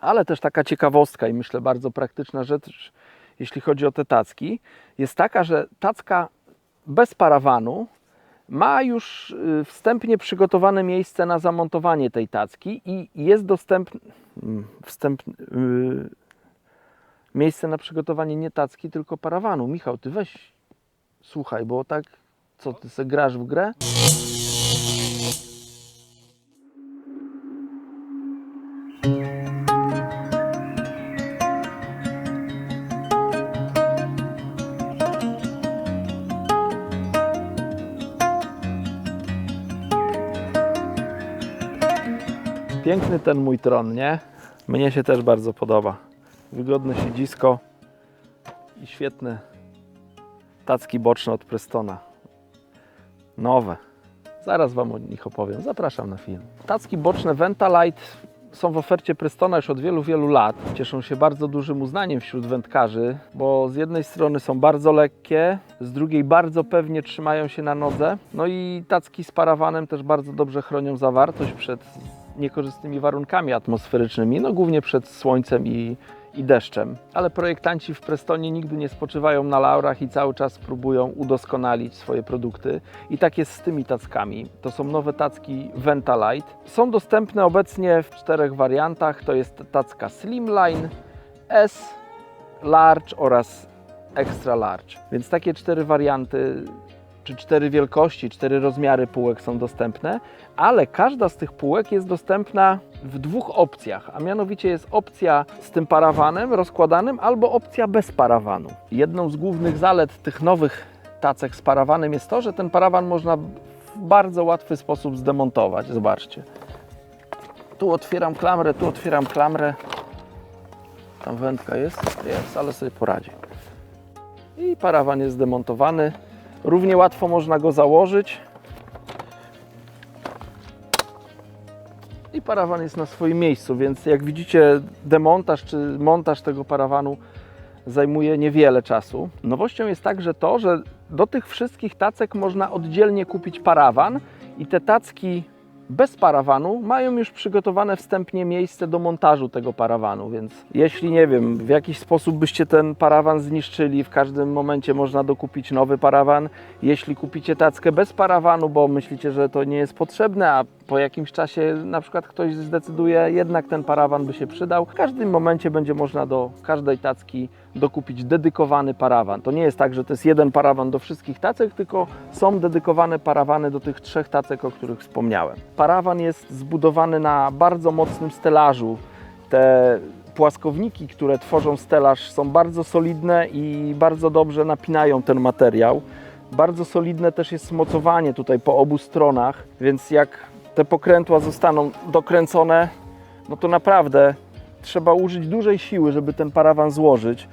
Ale też taka ciekawostka i myślę bardzo praktyczna rzecz, jeśli chodzi o te tacki, jest taka, że tacka bez parawanu ma już y, wstępnie przygotowane miejsce na zamontowanie tej tacki i jest dostępne wstęp, y, miejsce na przygotowanie nie tacki, tylko parawanu. Michał, ty weź słuchaj, bo tak co ty se grasz w grę? Piękny ten mój tron, nie? Mnie się też bardzo podoba. Wygodne siedzisko i świetne tacki boczne od Prestona. Nowe. Zaraz Wam o nich opowiem. Zapraszam na film. Tacki boczne Ventalite są w ofercie Prestona już od wielu, wielu lat. Cieszą się bardzo dużym uznaniem wśród wędkarzy, bo z jednej strony są bardzo lekkie, z drugiej bardzo pewnie trzymają się na nodze. No i tacki z parawanem też bardzo dobrze chronią zawartość przed niekorzystnymi warunkami atmosferycznymi, no głównie przed słońcem i, i deszczem. Ale projektanci w Prestonie nigdy nie spoczywają na laurach i cały czas próbują udoskonalić swoje produkty. I tak jest z tymi tackami. To są nowe tacki Ventalite. Są dostępne obecnie w czterech wariantach. To jest tacka Slimline, S, Large oraz Extra Large. Więc takie cztery warianty czy cztery wielkości, cztery rozmiary półek są dostępne, ale każda z tych półek jest dostępna w dwóch opcjach, a mianowicie jest opcja z tym parawanem rozkładanym albo opcja bez parawanu. Jedną z głównych zalet tych nowych tacek z parawanem jest to, że ten parawan można w bardzo łatwy sposób zdemontować. Zobaczcie. Tu otwieram klamrę, tu otwieram klamrę. Tam wędka jest? Jest, ale sobie poradzi. I parawan jest zdemontowany. Równie łatwo można go założyć. I parawan jest na swoim miejscu, więc jak widzicie, demontaż czy montaż tego parawanu zajmuje niewiele czasu. Nowością jest także to, że do tych wszystkich tacek można oddzielnie kupić parawan i te tacki bez parawanu mają już przygotowane wstępnie miejsce do montażu tego parawanu, więc jeśli nie wiem, w jakiś sposób byście ten parawan zniszczyli, w każdym momencie można dokupić nowy parawan. Jeśli kupicie tackę bez parawanu, bo myślicie, że to nie jest potrzebne, a po jakimś czasie na przykład ktoś zdecyduje, jednak ten parawan by się przydał, w każdym momencie będzie można do każdej tacki dokupić dedykowany parawan. To nie jest tak, że to jest jeden parawan do wszystkich tacek, tylko są dedykowane parawany do tych trzech tacek, o których wspomniałem. Parawan jest zbudowany na bardzo mocnym stelażu. Te płaskowniki, które tworzą stelaż, są bardzo solidne i bardzo dobrze napinają ten materiał. Bardzo solidne też jest mocowanie tutaj po obu stronach, więc jak te pokrętła zostaną dokręcone, no to naprawdę trzeba użyć dużej siły, żeby ten parawan złożyć.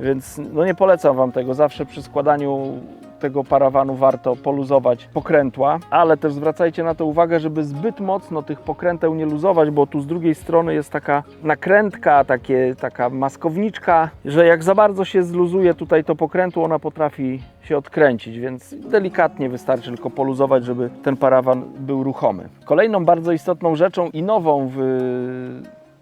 Więc no nie polecam Wam tego. Zawsze przy składaniu tego parawanu warto poluzować pokrętła, ale też zwracajcie na to uwagę, żeby zbyt mocno tych pokręteł nie luzować, bo tu z drugiej strony jest taka nakrętka, takie, taka maskowniczka, że jak za bardzo się zluzuje tutaj to pokrętło, ona potrafi się odkręcić, więc delikatnie wystarczy tylko poluzować, żeby ten parawan był ruchomy. Kolejną bardzo istotną rzeczą i nową w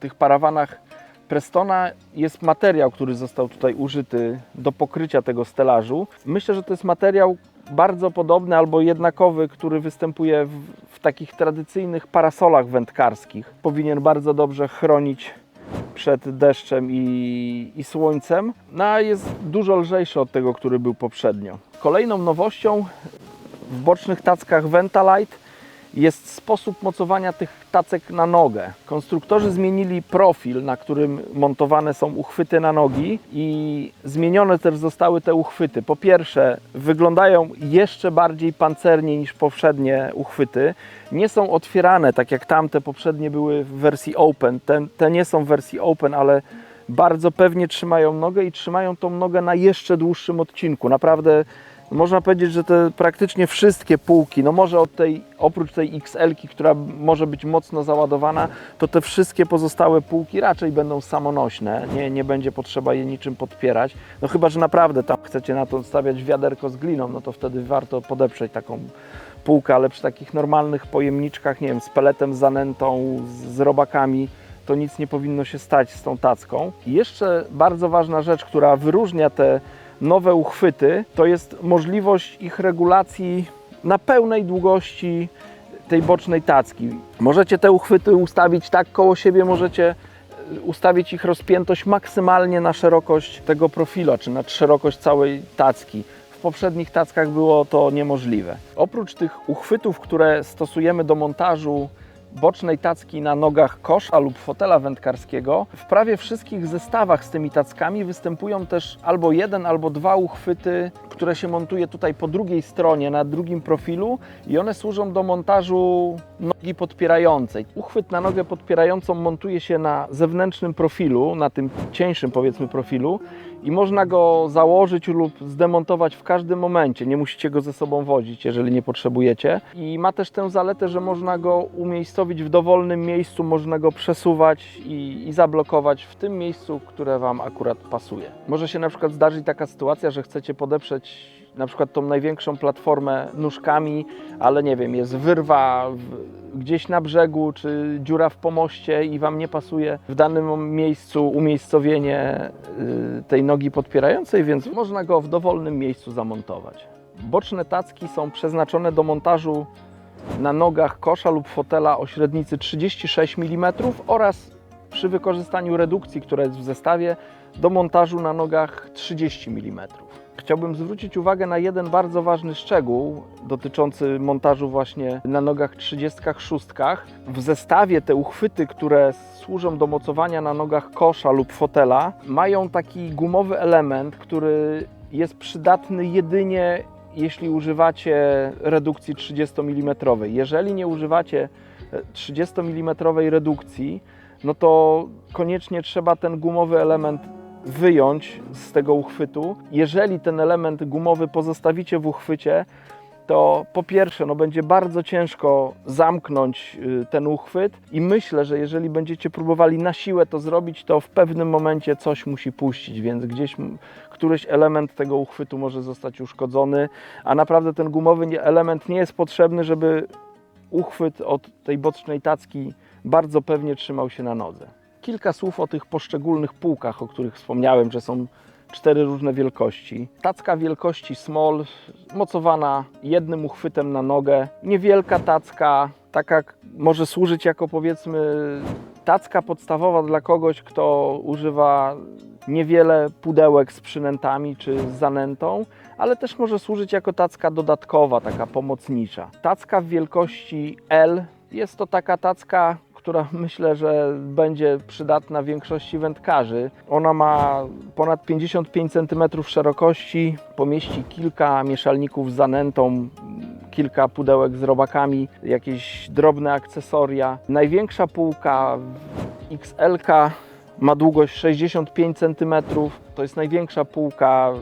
tych parawanach Prestona jest materiał, który został tutaj użyty do pokrycia tego stelażu. Myślę, że to jest materiał bardzo podobny albo jednakowy, który występuje w, w takich tradycyjnych parasolach wędkarskich. Powinien bardzo dobrze chronić przed deszczem i, i słońcem, no a jest dużo lżejszy od tego, który był poprzednio. Kolejną nowością w bocznych tackach Ventalite jest sposób mocowania tych tacek na nogę. Konstruktorzy zmienili profil, na którym montowane są uchwyty na nogi i zmienione też zostały te uchwyty. Po pierwsze, wyglądają jeszcze bardziej pancernie niż poprzednie uchwyty. Nie są otwierane tak jak tamte poprzednie były w wersji open. Te, te nie są w wersji open, ale bardzo pewnie trzymają nogę i trzymają tą nogę na jeszcze dłuższym odcinku. Naprawdę można powiedzieć, że te praktycznie wszystkie półki, no może od tej, oprócz tej XL-ki, która może być mocno załadowana, to te wszystkie pozostałe półki raczej będą samonośne, nie, nie będzie potrzeba je niczym podpierać. No chyba, że naprawdę tam chcecie na to stawiać wiaderko z gliną, no to wtedy warto podeprzeć taką półkę, ale przy takich normalnych pojemniczkach, nie wiem, z peletem, z zanętą, z robakami, to nic nie powinno się stać z tą tacką. I jeszcze bardzo ważna rzecz, która wyróżnia te nowe uchwyty, to jest możliwość ich regulacji na pełnej długości tej bocznej tacki. Możecie te uchwyty ustawić tak koło siebie, możecie e, ustawić ich rozpiętość maksymalnie na szerokość tego profilu, czy na szerokość całej tacki. W poprzednich tackach było to niemożliwe. Oprócz tych uchwytów, które stosujemy do montażu bocznej tacki na nogach kosza lub fotela wędkarskiego, w prawie wszystkich zestawach z tymi tackami występują też albo jeden, albo dwa uchwyty, które się montuje tutaj po drugiej stronie, na drugim profilu i one służą do montażu nogi podpierającej. Uchwyt na nogę podpierającą montuje się na zewnętrznym profilu, na tym cieńszym powiedzmy profilu i można go założyć lub zdemontować w każdym momencie. Nie musicie go ze sobą wozić, jeżeli nie potrzebujecie. I ma też tę zaletę, że można go umiejscowić w dowolnym miejscu, można go przesuwać i, i zablokować w tym miejscu, które Wam akurat pasuje. Może się na przykład zdarzyć taka sytuacja, że chcecie podeprzeć na przykład tą największą platformę nóżkami, ale nie wiem, jest wyrwa gdzieś na brzegu, czy dziura w pomoście i Wam nie pasuje w danym miejscu umiejscowienie y, tej nogi podpierającej, więc można go w dowolnym miejscu zamontować. Boczne tacki są przeznaczone do montażu na nogach kosza lub fotela o średnicy 36 mm oraz przy wykorzystaniu redukcji, która jest w zestawie, do montażu na nogach 30 mm. Chciałbym zwrócić uwagę na jeden bardzo ważny szczegół dotyczący montażu właśnie na nogach 36. W zestawie te uchwyty, które służą do mocowania na nogach kosza lub fotela, mają taki gumowy element, który jest przydatny jedynie jeśli używacie redukcji 30 mm. Jeżeli nie używacie 30 mm redukcji, no to koniecznie trzeba ten gumowy element wyjąć z tego uchwytu. Jeżeli ten element gumowy pozostawicie w uchwycie, to po pierwsze, no będzie bardzo ciężko zamknąć y, ten uchwyt i myślę, że jeżeli będziecie próbowali na siłę to zrobić, to w pewnym momencie coś musi puścić, więc gdzieś któryś element tego uchwytu może zostać uszkodzony, a naprawdę ten gumowy element nie jest potrzebny, żeby uchwyt od tej bocznej tacki bardzo pewnie trzymał się na nodze. Kilka słów o tych poszczególnych półkach, o których wspomniałem, że są cztery różne wielkości. Tacka wielkości small, mocowana jednym uchwytem na nogę. Niewielka tacka, taka może służyć jako powiedzmy tacka podstawowa dla kogoś, kto używa niewiele pudełek z przynętami czy z zanętą, ale też może służyć jako tacka dodatkowa, taka pomocnicza. Tacka w wielkości L jest to taka tacka, która myślę, że będzie przydatna większości wędkarzy. Ona ma ponad 55 cm szerokości, pomieści kilka mieszalników z zanętą, kilka pudełek z robakami, jakieś drobne akcesoria. Największa półka XL ma długość 65 cm. To jest największa półka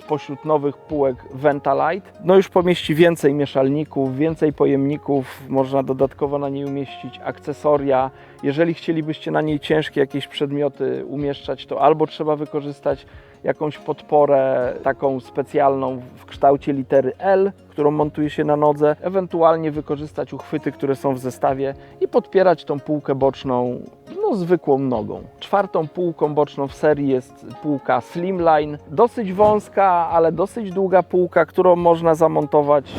spośród nowych półek Ventalite. No już pomieści więcej mieszalników, więcej pojemników, można dodatkowo na niej umieścić akcesoria. Jeżeli chcielibyście na niej ciężkie jakieś przedmioty umieszczać, to albo trzeba wykorzystać jakąś podporę taką specjalną w kształcie litery L, którą montuje się na nodze, ewentualnie wykorzystać uchwyty, które są w zestawie i podpierać tą półkę boczną no, zwykłą nogą. Czwartą półką boczną w serii jest półka Slimline, dosyć wąska, ale dosyć długa półka, którą można zamontować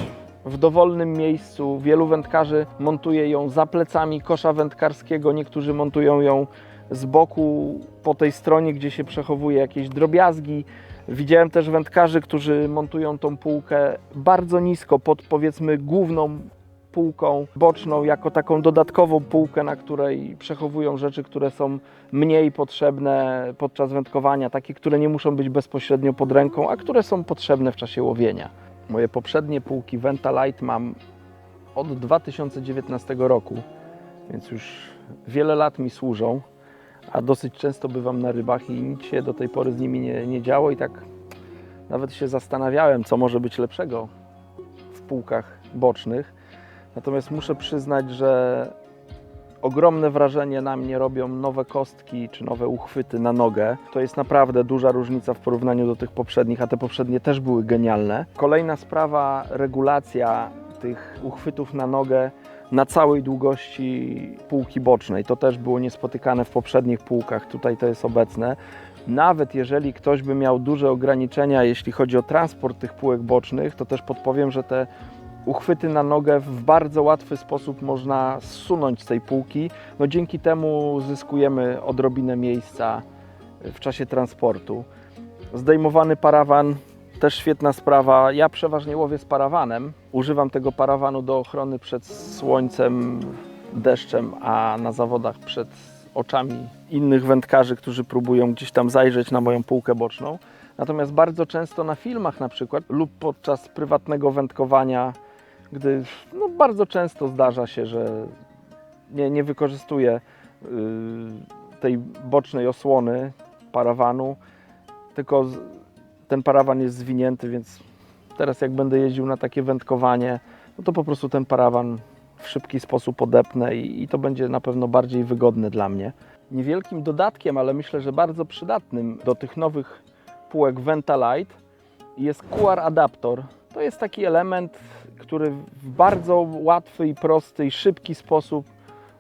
w dowolnym miejscu. Wielu wędkarzy montuje ją za plecami kosza wędkarskiego, niektórzy montują ją z boku po tej stronie, gdzie się przechowuje jakieś drobiazgi. Widziałem też wędkarzy, którzy montują tą półkę bardzo nisko pod powiedzmy główną półką boczną, jako taką dodatkową półkę, na której przechowują rzeczy, które są mniej potrzebne podczas wędkowania, takie, które nie muszą być bezpośrednio pod ręką, a które są potrzebne w czasie łowienia. Moje poprzednie półki Ventalite mam od 2019 roku, więc już wiele lat mi służą, a dosyć często bywam na rybach i nic się do tej pory z nimi nie, nie działo i tak nawet się zastanawiałem, co może być lepszego w półkach bocznych. Natomiast muszę przyznać, że ogromne wrażenie na mnie robią nowe kostki czy nowe uchwyty na nogę. To jest naprawdę duża różnica w porównaniu do tych poprzednich, a te poprzednie też były genialne. Kolejna sprawa, regulacja tych uchwytów na nogę na całej długości półki bocznej. To też było niespotykane w poprzednich półkach, tutaj to jest obecne. Nawet jeżeli ktoś by miał duże ograniczenia, jeśli chodzi o transport tych półek bocznych, to też podpowiem, że te uchwyty na nogę w bardzo łatwy sposób można zsunąć z tej półki. No dzięki temu zyskujemy odrobinę miejsca w czasie transportu. Zdejmowany parawan też świetna sprawa. Ja przeważnie łowię z parawanem. Używam tego parawanu do ochrony przed słońcem, deszczem, a na zawodach przed oczami innych wędkarzy, którzy próbują gdzieś tam zajrzeć na moją półkę boczną. Natomiast bardzo często na filmach na przykład lub podczas prywatnego wędkowania, gdy no bardzo często zdarza się, że nie, nie wykorzystuję yy, tej bocznej osłony parawanu, tylko z, ten parawan jest zwinięty, więc teraz jak będę jeździł na takie wędkowanie, no to po prostu ten parawan w szybki sposób odepnę i, i to będzie na pewno bardziej wygodne dla mnie. Niewielkim dodatkiem, ale myślę, że bardzo przydatnym do tych nowych półek Ventalite jest QR adaptor. To jest taki element, który w bardzo łatwy i prosty i szybki sposób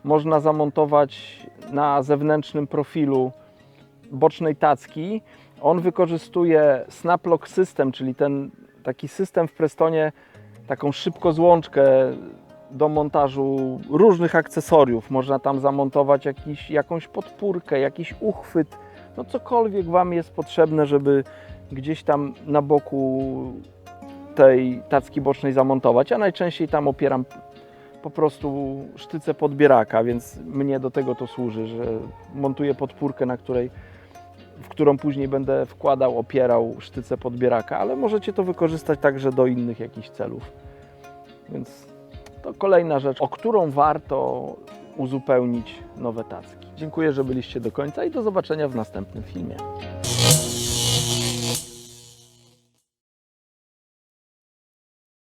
można zamontować na zewnętrznym profilu bocznej tacki. On wykorzystuje Snaplock System, czyli ten taki system w Prestonie, taką szybkozłączkę do montażu różnych akcesoriów. Można tam zamontować jakiś, jakąś podpórkę, jakiś uchwyt, no cokolwiek Wam jest potrzebne, żeby gdzieś tam na boku tej tacki bocznej zamontować. Ja najczęściej tam opieram po prostu sztyce podbieraka, więc mnie do tego to służy, że montuję podpórkę, na której w którą później będę wkładał, opierał sztyce podbieraka, ale możecie to wykorzystać także do innych jakichś celów. Więc to kolejna rzecz, o którą warto uzupełnić nowe tacki. Dziękuję, że byliście do końca i do zobaczenia w następnym filmie.